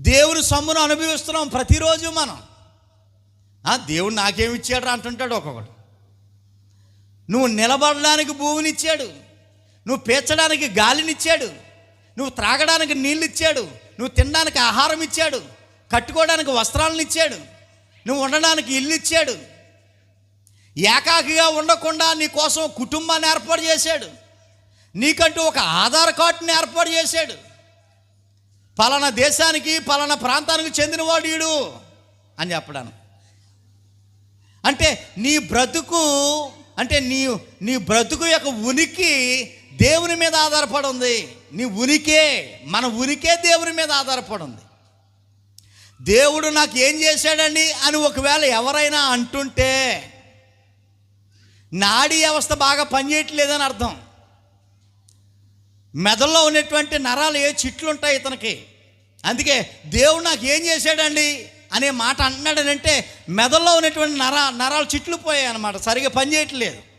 దేవుని సొమ్మును అనుభవిస్తున్నాం ప్రతిరోజు మనం. దేవుడు నాకేమి ఇచ్చాడు అంటుంటాడు ఒక్కొక్కడు. నువ్వు నిలబడడానికి భూమినిచ్చాడు. నువ్వు పీల్చడానికి గాలినిచ్చాడు. నువ్వు త్రాగడానికి నీళ్ళు ఇచ్చాడు నువ్వు తినడానికి ఆహారం ఇచ్చాడు కట్టుకోవడానికి వస్త్రాలను ఇచ్చాడు నువ్వు ఉండడానికి ఇల్లు ఇచ్చాడు ఏకాకిగా ఉండకుండా నీ కోసం కుటుంబాన్ని ఏర్పాటు చేశాడు. నీకంటూ ఒక ఆధార్ కార్డుని ఏర్పాటు చేశాడు. పలానా దేశానికి పలానా ప్రాంతానికి చెందినవాడు వీడు అని చెప్పడాను. అంటే నీ బ్రతుకు అంటే నీ నీ బ్రతుకు యొక్క ఉనికి దేవుని మీద ఆధారపడి ఉంది నీ ఉనికే మన ఉనికే దేవుని మీద ఆధారపడి ఉంది దేవుడు నాకు ఏం చేశాడండి అని ఒకవేళ ఎవరైనా అంటుంటే నాడీ వ్యవస్థ బాగా పనిచేయట్లేదని అర్థం. మెదడులో ఉన్నటువంటి నరాలు ఏ చిట్లు ఉంటాయి ఇతనికి? అందుకే దేవుడు నాకు ఏం చేశాడండి? అనే మాట అంటున్నాడనంటే మెదడులో ఉన్నటువంటి నర నరాలు చిట్లు పోయాయి అనమాట సరిగా పనిచేయట్లేదు